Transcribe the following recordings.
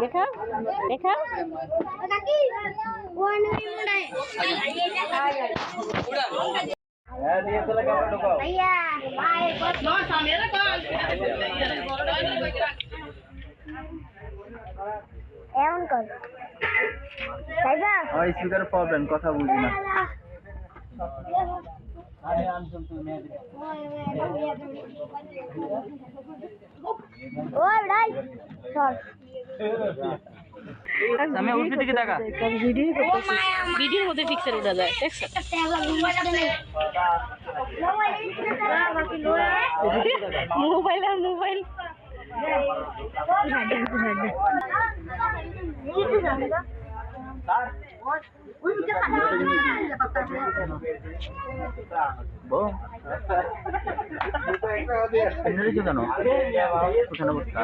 দেখা দেখা এমন কর। তাই না আমার স্পিকার প্রবলেম কথা বুঝি না। আমি উল্টো দিকে দেখা ভিডিও ভিডিওর মধ্যে পিকচার উঠা যায় দেখছ মোবাইল আর মোবাইল বউ এমনি কেন কোথায় বসতা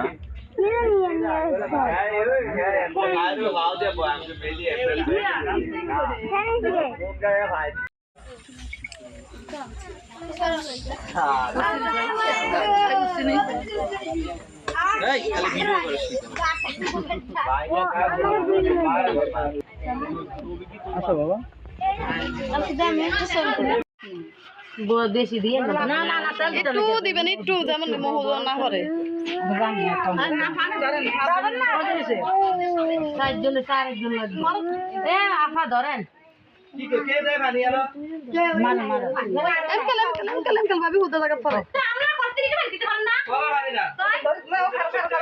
আচ্ছা বাবা। বেশি দিয়ে না না না একটু দিবেন একটু যেমন মোহ না করে। চারজন চারজন লাগবে। আফা ধরেন। মানো মানো এমকেল এমকেল এমকেল এমকেল ভাবি হুদা জায়গা পরে না আরে কত মোহন না করে ঠ্যাঙ্গা ঠ্যাঙ্গা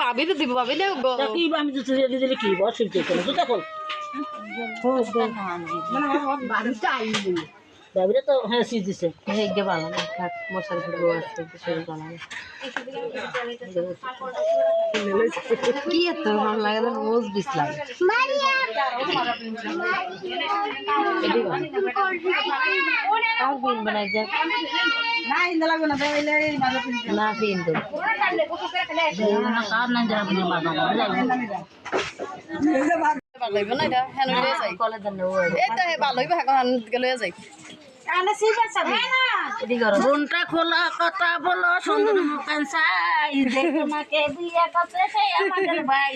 ভাবি তো দিব ভাবি আমি তো দিলে কি অসুবিধা কোনো তো তখন বাবিরা তো হ্যাঁ সিজ দিছে হেগে ভালো না থাক মশারি ফুটবো আসছে শরীর ভালো না কি এত ভালো লাগে না মোজ বিস লাগে মারিয়া আর পিন বানাই যা না ইন্দা লাগবে না তাহলে মাঝে না পিন তো কার না যাবে না মাঝে ভালো না এটা হ্যাঁ লয়ে যাই তো হে ভালো হইব এখন হান লয়ে যাই ঘণ্টা খোলা কথা বলো সুন্দর মুখান সাই তোমাকে বিয়ে করতে সেই আমাদের ভাই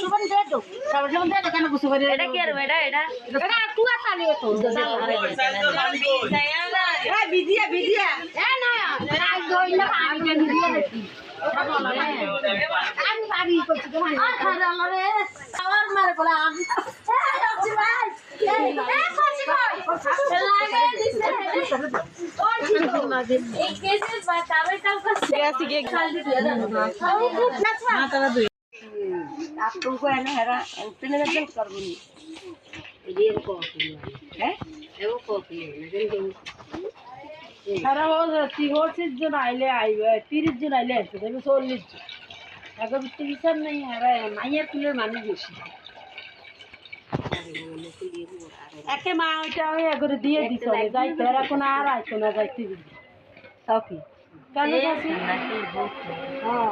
সুবন দিয়ে তো সবার সুবন দিয়ে তো কেন গুছু করে? এটা কি আর এটা এটা? এটা তুই চালিয়ে তো। বিদিয়া বিদিয়া এ না আজ দইলা আমি বিদিয়া দেখি আমি পারি করছি তো আরে আল্লাহ রে। আমার মারে বলে আমি। ভাই। এ आपको है ना हरा पिने में जल्द कर दूंगी ये कॉफी है है वो कॉफी है लेकिन সারা তিরিশ জন আইলে আইবে তিরিশ জন আইলে আসবে দেখবে চল্লিশ জন এখন তো বিচার নেই আর মাইয়ার তুলের মানুষ বেশি একে মা ওইটা ওই করে দিয়ে দিছ যাইতে এরা কোনো আর আইতো না যাইতে দিবি তাও কি কেন যাচ্ছি হ্যাঁ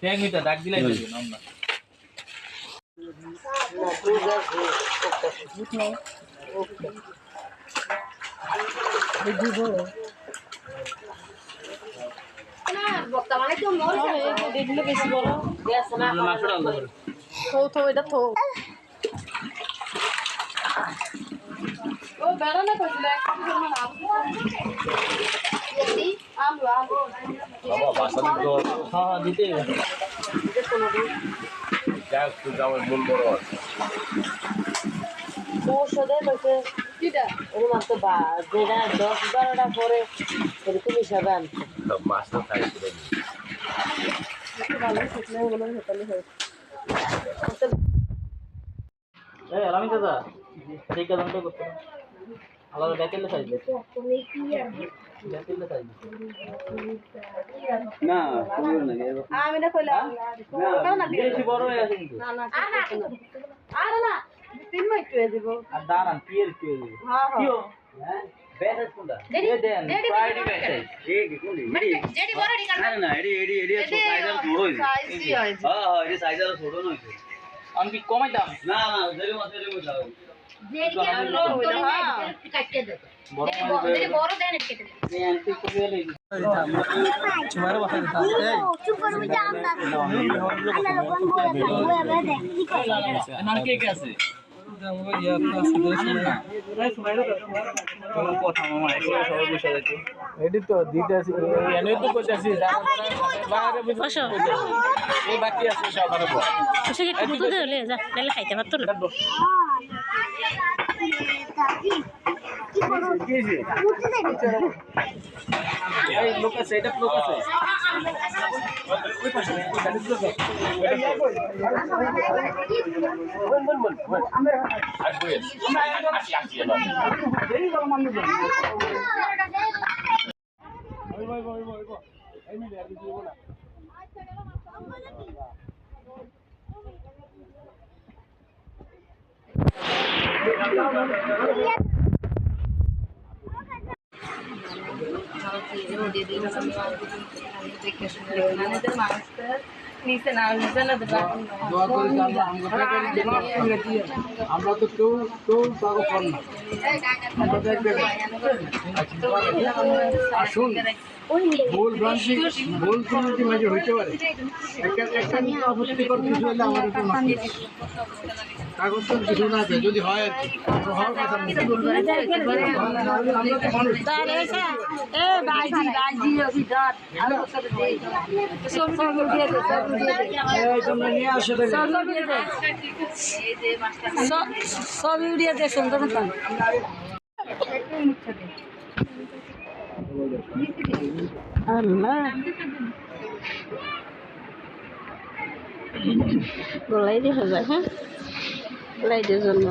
ট্যাং মিটা ডাক দিলাই বড় থো থো এটা থো বেড়ানো করছিল আলু আলু বাবা বাসা দিতে হ্যাঁ হ্যাঁ দিতে যাক তুই আমার মন বড় আছে ঔষধে কইছে কিটা? ওর মাত্র বা যেটা দশ বারোটা পরে এরকম হিসাবে আনছে। খাই এই দাদা ঠিক আছে করতে আলাদা ব্যাকেলে সাইজ ব্যাকেলে না তুমি না আমি না কইলাম না বেশি বড় হয়ে কিন্তু। না না আরে না তিন মাস হয়ে আর দাঁড়ান হয়ে হ্যাঁ। হ্যাঁ? হ্যাঁ কোনটা? এ দেন এই না? না এডি এডি এডি সাইজ আর ছোট হইছে হ্যাঁ হ্যাঁ এডি সাইজ আর ছোট নইছে আমি কি কমাই দাম না না দেরি দেরি এটি তো দিতে আছে এনে তো কইতে আছে বাইরে বসে এই বাকি আছে হলে যা তাহলে খাইতে পারতো না। কি হইছে উঠতে দেবি এই আছে এটা লোক আছে ওই পাশে ওই আমরা তো কেউ কেউ না আসুন ভুল ভ্রান্তি ভুল ত্রুটি মাঝে হইতে পারে একটা একটা আপত্তিকর কিছু হলে আমার একটু না কাগজ তো কিছু না আছে যদি হয় আর কি তো হওয়ার কথা না আমরা তো মানুষ সব দিয়ে দিয়ে দিয়ে ইউরিয়া দে সুন্দর মতন গলাই দেখা যায় হ্যাঁ লাইটের জন্য